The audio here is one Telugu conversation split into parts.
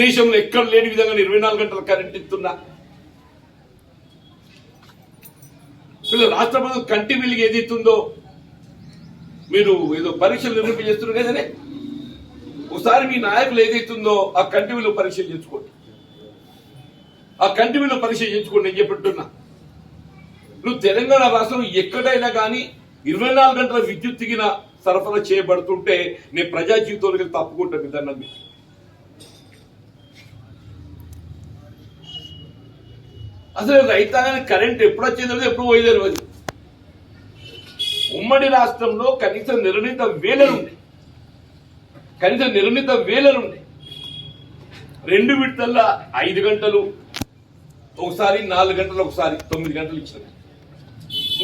దేశంలో ఎక్కడ లేని విధంగా ఇరవై నాలుగు గంటల కరెంట్ ఇస్తున్నా. వీళ్ళు రాష్ట్ర ప్రభుత్వం కంటి బిల్లుకి ఏది ఇస్తుందో మీరు ఏదో పరీక్షలు నిర్వహించేస్తున్నారు కదనే ఒకసారి మీ నాయకులు ఏదైతుందో ఆ కంటి విలువ పరీక్ష చేసుకోండి ఆ కంటి విలువ పరీక్ష చేసుకోండి నేను చెప్పిట్టున్నా నువ్వు తెలంగాణ రాష్ట్రం ఎక్కడైనా కానీ ఇరవై నాలుగు గంటల విద్యుత్ దిగిన సరఫరా చేయబడుతుంటే నేను ప్రజా జీవితంలోకి తప్పుకుంటాను విధానం మీకు అసలు రైతాంగానికి కరెంట్ ఎప్పుడు వచ్చేది ఎప్పుడు పోయేదో తెలియదు. ఉమ్మడి రాష్ట్రంలో కనీసం నిర్ణీత వేలలు ఉన్నాయి కనీసం నిర్ణీత వేలలు ఉన్నాయి రెండు విడతల్లో ఐదు గంటలు ఒకసారి నాలుగు గంటలు ఒకసారి తొమ్మిది గంటలు ఇచ్చిన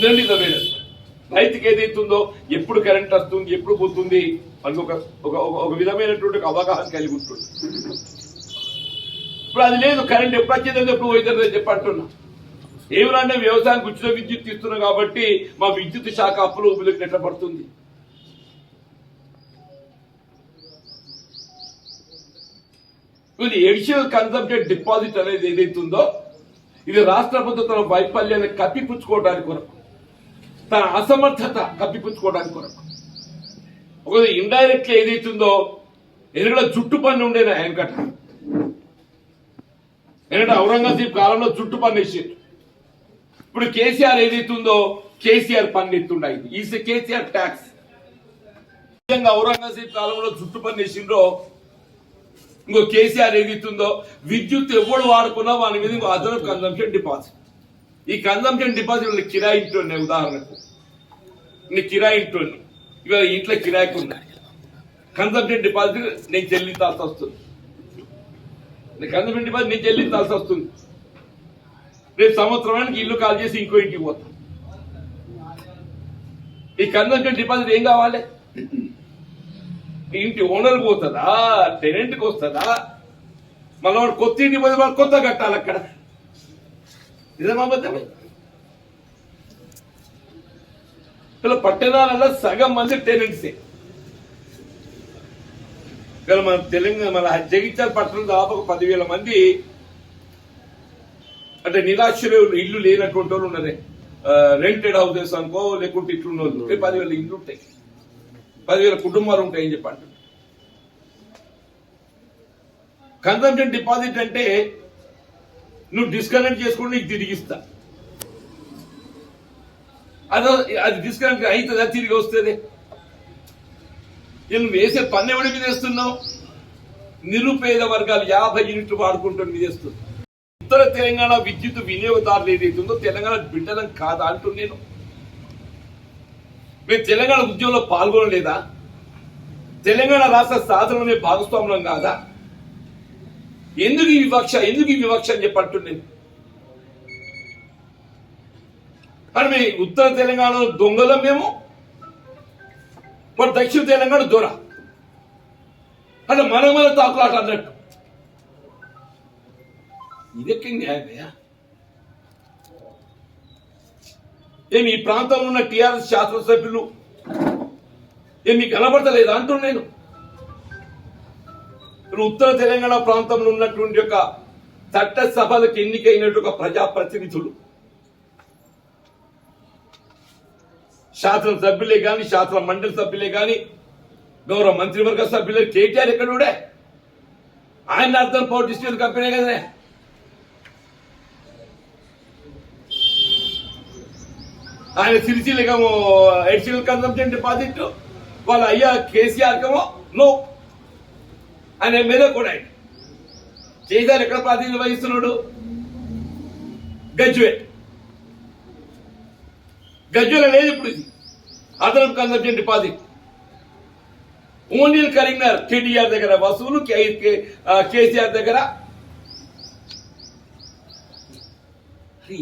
నిర్ణీత వేలలు. రైతుకి ఏదైతుందో ఎప్పుడు కరెంట్ వస్తుంది ఎప్పుడు పోతుంది మనకు ఒక ఒక- విధమైనటువంటి అవగాహన కలిగి ఉంటుంది. ఇప్పుడు అది లేదు కరెంట్ ఎప్పుడు వచ్చేది ఎప్పుడు పోయిందని చెప్పి అంటున్నా. ఏమనంటే వ్యవసాయానికి ఉచిత విద్యుత్ ఇస్తున్నాం కాబట్టి మా విద్యుత్ శాఖ అప్పులు ఊపిలోకి ఎట్లా పడుతుంది. ఇది ఎడిషనల్ కన్సంప్షన్ డిపాజిట్ అనేది ఏదైతుందో ఇది రాష్ట్ర ప్రభుత్వం తన వైఫల్యాన్ని కప్పిపుచ్చుకోవడానికి కొరకు తన అసమర్థత కప్పిపుచ్చుకోవడానికి కొరకు. ఒక ఇండైరెక్ట్గా ఏదైతుందో ఎదురుగా జుట్టు పన్ను ఉండేది ఆయన కట్ట? ఎందుకంటే ఔరంగజేబ్ కాలంలో జుట్టు పన్ను ఇప్పుడు కేసీఆర్ ఏదైతుందో కేసీఆర్ పన్ను ఇది ఈస్ కేసీఆర్ ట్యాక్స్ నిజంగా ఔరంగజేబ్ కాలంలో జుట్టు పన్నేసిండ్రో ఇంకో కేసీఆర్ ఏదైతుందో విద్యుత్ ఎవడు వాడుకున్నా వాని మీద ఇంకో అదనపు కన్సంప్షన్ డిపాజిట్ ఈ కన్సంప్షన్ డిపాజిట్ వాళ్ళకి కిరాయి ఉదాహరణకు. నీ కిరాయి ఇవాళ ఇంట్లో కిరాయికి ఉన్నాయి. కన్సంప్షన్ డిపాజిట్ నేను చెల్లించాల్సి వస్తుంది. నీ పది డిపాజిట్ నేను చెల్లించాల్సి వస్తుంది. రేపు సంవత్సరానికి ఇల్లు కాల్ చేసి ఇంకో ఇంటికి పోతాం. ఈ కన్సంప్షన్ డిపాజిట్ ఏం కావాలి? ఇంటి ఓనర్ పోతుందా టెనెంట్కి వస్తుందా? మళ్ళీ వాడు కొత్త ఇంటి పోతే వాడు కొత్త కట్టాలి అక్కడ. నిజమా అబద్ధమే? ఇలా పట్టణాలలో సగం మంది టెనెంట్సే ఇలా మన తెలంగాణ మన జగిత్యాల పట్టణం దాదాపు పదివేల మంది అంటే నిరాశ్రయులు ఇల్లు లేనటువంటి వాళ్ళు ఉన్నారే రెంటెడ్ హౌసెస్ అనుకో లేకుంటే ఇట్లున్న వాళ్ళు పదివేల ఇల్లు ఉంటాయి. పదివేల కుటుంబాలు ఉంటాయని చెప్పండి. కన్సంప్షన్ డిపాజిట్ అంటే నువ్వు డిస్కనెక్ట్ చేసుకుని నీకు తిరిగిస్తా అదో అది డిస్కనెక్ట్ అవుతుందా తిరిగి వస్తుంది? నేను వేసే పన్ను ఎవడి మీద వేస్తున్నావు? నిరుపేద వర్గాలు యాభై యూనిట్లు వాడుకుంటూ మీద ఉత్తర తెలంగాణ విద్యుత్ వినియోగదారులు ఏదైతుందో తెలంగాణ బిడ్డలం కాదా అంటూ నేను. మేము తెలంగాణ ఉద్యమంలో పాల్గొనలేదా? తెలంగాణ రాష్ట్ర సాధనలో భాగస్వామ్యం కాదా? ఎందుకు ఈ వివక్ష ఎందుకు ఈ వివక్ష అని చెప్పి అంటున్నాను మరి మీ ఉత్తర తెలంగాణలో దొంగలం మేము మన దక్షిణ తెలంగాణ దొర. అంటే మన మన తాకులాట అన్నట్టు. ఇదెక్క న్యాయమయ్యా ఏమి ఈ ప్రాంతంలో ఉన్న టీఆర్ఎస్ శాసనసభ్యులు ఏమి మీకు కనబడతలేదు అంటున్నాను నేను? ఉత్తర తెలంగాణ ప్రాంతంలో ఉన్నటువంటి యొక్క చట్టసభలకు ఎన్నికైనటువంటి ఒక ప్రజాప్రతినిధులు శాసన సభ్యులే కానీ శాసన మండలి సభ్యులే కానీ గౌరవ మంత్రివర్గ సభ్యులే కేటీఆర్ ఇక్కడ ఉండే? ఆయన అర్థం పవర్ డిస్ట్రిబ్యూట్ కంపెనీ కదనే? ఆయన సిరిసిల్లకేమో ఎడిషనల్ కన్సంప్షన్ డిపాజిట్ వాళ్ళ అయ్యా కేసీఆర్ కేమో నో. ఆయన ఎమ్మెల్యే కూడా ఆయన. చేశారు ఎక్కడ ప్రాతినిధ్యం వహిస్తున్నాడు? గ్రాడ్యుయేట్ గజ్వెల్ లేదు ఇప్పుడు. ఇది అదనం consumption deposit only Karimnagar KTR దగ్గర వసూలు కేసీఆర్ దగ్గర.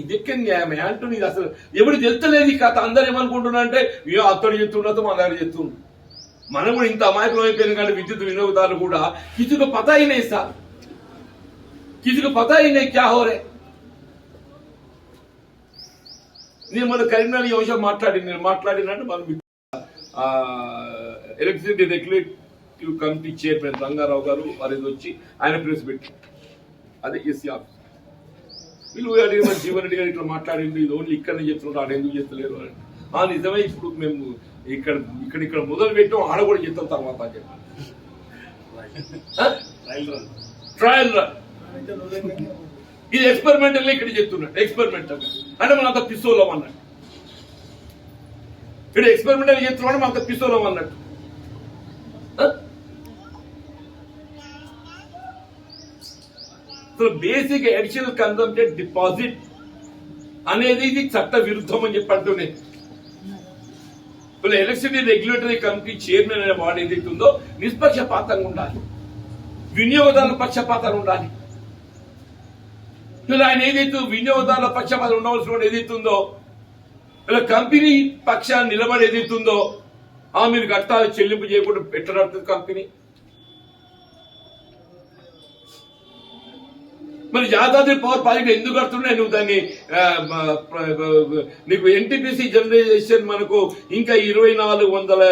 ఇదెక్కే న్యాయమే అంటూ నీది అసలు ఎప్పుడు తెలుస్తలేదు ఈ కథ. అందరు ఏమనుకుంటున్నా అంటే ఏ అత్తడు చెప్తున్నదో మా దగ్గర చెప్తున్నాం మనం కూడా ఇంత అమాయకులం అయిపోయిన కానీ విద్యుత్ వినియోగదారులు కూడా. కిచుకు పతాయినే సార్. కిసుకు పతాయినే క్యా హోరే నేను మన కరీంనగర్ ఈ అంశం మాట్లాడి నేను మాట్లాడినట్టు మనం electricity executive committee chairman Rangarao garu వారి వచ్చి ఆయన ప్రెస్ పెట్టి అదే ఎస్సీ ఆఫీస్ వీళ్ళు అడిగి మరి జీవన్ రెడ్డి గారు ఇట్లా మాట్లాడింది ఇది ఓన్లీ ఇక్కడనే చెప్తున్నారు ఆడ ఎందుకు చేస్తలేరు అని. ఆ నిజమే ఇప్పుడు మేము ఇక్కడ ఇక్కడ ఇక్కడ మొదలు పెట్టాం ఆడ కూడా చేస్తాం తర్వాత అని చెప్పారు. ట్రయల్ రన్ ఇది ఎక్స్పెరిమెంటల్ ఇక్కడ చెప్తున్నాడు. ఎక్స్పెరిమెంటల్ అంటే మనం అంత పిస్తోలం అన్నట్టు. ఇక్కడ ఎక్స్పెరిమెంటల్ చేస్తున్నాడు మనం అంత పిస్తోలం అన్నట్టు. So basic additional consumpted deposit అనేది ఇది చట్ట విరుద్ధం అని చెప్పి అంటూనే ఇప్పుడు ఎలక్ట్రిసిటీ రెగ్యులేటరీ కమిటీ చైర్మన్ అనే వాడు ఏదైతే ఉందో నిష్పక్షపాతంగా ఉండాలి. వినియోగదారుల పక్షపాతం ఉండాలి. ఇలా ఆయన ఏదైతే వినియోగదారుల పక్షం ఉండవలసిన వాడు ఏదైతే ఉందో ఇలా కంపెనీ పక్షాన్ని నిలబడి ఏదైతే ఉందో ఆ మీరు కట్టాలి చెల్లింపు చేయకుండా పెట్టనడుతుంది కంపెనీ. మరి యాదాద్రి పవర్ ప్రాజెక్ట్ ఎందుకు కడుతున్నాయి? నువ్వు దాన్ని నీకు ఎన్టీపీసీ జనరేషన్ మనకు ఇంకా ఇరవై నాలుగు వందల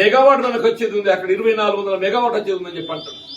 మెగావాట్ మనకు వచ్చేది ఉంది. అక్కడ ఇరవై నాలుగు వందల మెగావాట్ వచ్చేది ఉందని చెప్పి అంటున్నాను